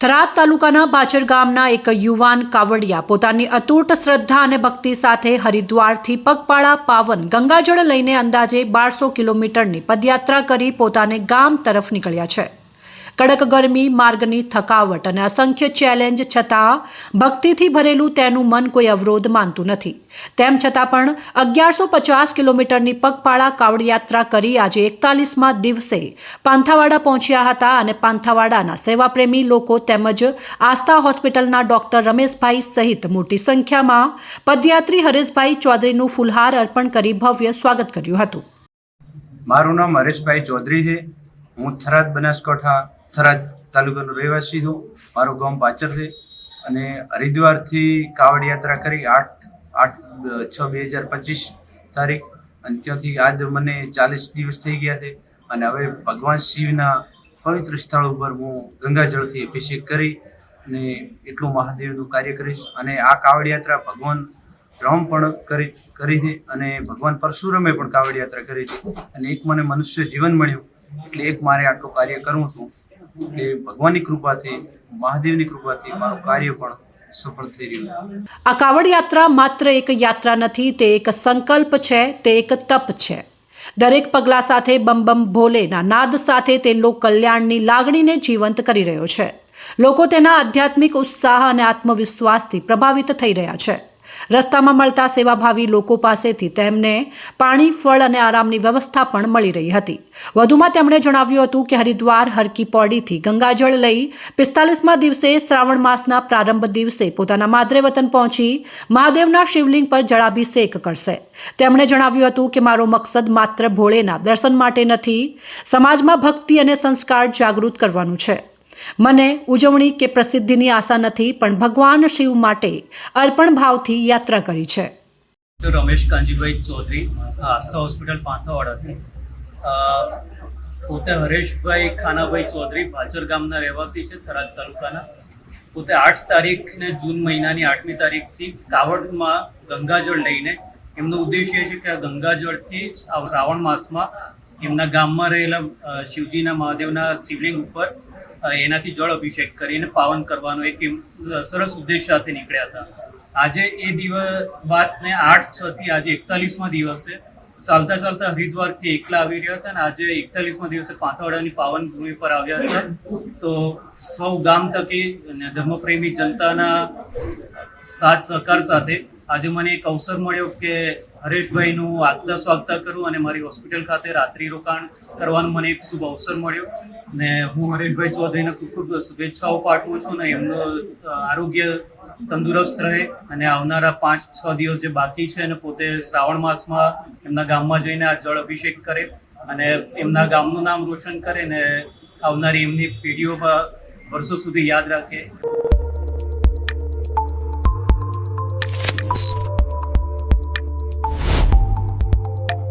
થરાદ તાલુકાના બાચર ગામના એક યુવાન કાવડિયા પોતાની અતૂટ શ્રદ્ધા અને ભક્તિ સાથે હરિદ્વારથી પગપાળા પાવન ગંગાજળ લઈને અંદાજે બારસો કિલોમીટરની પદયાત્રા કરી પોતાને ગામ તરફ નીકળ્યા છે. કડક ગરમી, માર્ગની થકાવટ અને અસંખ્ય ચેલેન્જ છતાં ભક્તિથી ભરેલું તેનું મન કોઈ અવરોધ માનતું નથી. તેમ છતાં પણ અગિયારસો પચાસ કિલોમીટરની પગપાળા કાવડ યાત્રા કરી આજે એકતાલીસમાં દિવસે પાંથાવાડા પહોંચ્યા હતા અને પાંથાવાડાના સેવાપ્રેમી લોકો તેમજ આસ્થા હોસ્પિટલના ડોક્ટર રમેશભાઈ સહિત મોટી સંખ્યામાં પદયાત્રી હરેશભાઈ ચૌધરીનું ફુલહાર અર્પણ કરી ભવ્ય સ્વાગત કર્યું હતું. મારું નામ હરેશભાઈ ચૌધરી છે. હું થરાદ બનાસકાંઠા થરાદ તાલુકાનો રહેવાસી છું. મારું ગામ પાચર છે અને હરિદ્વારથી કાવડ યાત્રા કરી આઠ આઠ, છ, બે હજાર પચીસ તારીખ. અને ત્યાંથી આજ મને ચાલીસ દિવસ થઈ ગયા છે અને હવે ભગવાન શિવના પવિત્ર સ્થળ ઉપર હું ગંગાજળથી અભિષેક કરી અને એટલું મહાદેવનું કાર્ય કરીશ. અને આ કાવડ યાત્રા ભગવાન રામ પણ કરી કરી છે અને ભગવાન પરશુરામે પણ કાવડ યાત્રા કરી છે. અને એક મને મનુષ્ય જીવન મળ્યું. એટલે એક મારે આટલું કાર્ય કરવું હતું. એટલે ભગવાનની કૃપાથી, મહાદેવની કૃપાથી મારું કાર્ય પણ આ કાવડ યાત્રા માત્ર એક યાત્રા નથી, તે એક સંકલ્પ છે, તે એક તપ છે. દરેક પગલા સાથે બમ બમ ભોલેના નાદ સાથે તે લોક કલ્યાણની લાગણીને જીવંત કરી રહ્યો છે. લોકો તેના આધ્યાત્મિક ઉત્સાહ અને આત્મવિશ્વાસથી પ્રભાવિત થઈ રહ્યા છે. રસ્તામાં મળતા સેવાભાવી લોકો પાસેથી તેમને પાણી, ફળ અને આરામની વ્યવસ્થા પણ મળી રહી હતી. વધુમાં તેમણે જણાવ્યું હતું કે હરિદ્વાર હરકી પોડીથી ગંગાજળ લઈ પિસ્તાલીસમાં દિવસે શ્રાવણ માસના પ્રારંભ દિવસે પોતાના માદરે વતન પહોંચી મહાદેવના શિવલિંગ પર જળાભિષેક કરશે. તેમણે જણાવ્યું હતું કે મારો મકસદ માત્ર ભોળેના દર્શન માટે નથી, સમાજમાં ભક્તિ અને સંસ્કાર જાગૃત કરવાનું છે. મને ઉજવણી કે પ્રસિદ્ધિની આશા નથી, પણ ભગવાન શિવ માટે અર્પણ ભાવથી યાત્રા કરી છે. તો રમેશ કાંજીભાઈ ચૌધરી આસ્થા હોસ્પિટલ પાંથાવાડાથી. પોતે હરેશભાઈ ખાનાભાઈ ચૌધરી ભાચર ગામના રહેવાસી છે, થરાદ તાલુકાના. પોતે આઠ તારીખને જૂન મહિનાની આઠમી તારીખથી કાવડમાં ગંગાજળ લઈને, એમનો ઉદ્દેશ્ય છે કે આ ગંગાજળથી શ્રાવણ માસમાં એમના ગામમાં રહેલા શિવજીના મહાદેવના શિવલિંગ ઉપર એનાથી જળ અભિષેક કરીને પાવન કરવાનો એક સરસ ઉદ્દેશ સાથે નીકળ્યા હતા. આજે એ દિવસ, વાતને આઠ છ થી આજે એકતાલીસમાં દિવસ છે ચાલતા ચાલતા હરિદ્વારથી એકલા આવી રહ્યા હતા અને આજે એકતાલીસમાં દિવસે પાંથાવાડાની પાવન ભૂમિ પર આવ્યા હતા. તો સૌ ગામ થકી અને ધર્મપ્રેમી જનતાના સાથ સહકાર સાથે આજે મને એક અવસર મળ્યો કે હરેશભાઈનું આગતા સ્વાગતા કરું અને મારી હોસ્પિટલ ખાતે રાત્રિ રોકાણ કરવાનો મને એક શુભ અવસર મળ્યો. ને હું હરેશભાઈ ચૌધરીને ખૂબ ખૂબ શુભેચ્છાઓ પાઠવું છું ને એમનું આરોગ્ય તંદુરસ્ત રહે અને આવનારા પાંચ, છ દિવસ જે બાકી છે અને પોતે શ્રાવણ માસમાં એમના ગામમાં જઈને આ જળ અભિષેક કરે અને એમના ગામનું નામ રોશન કરે ને આવનારી એમની પેઢીઓમાં વર્ષો સુધી યાદ રાખે.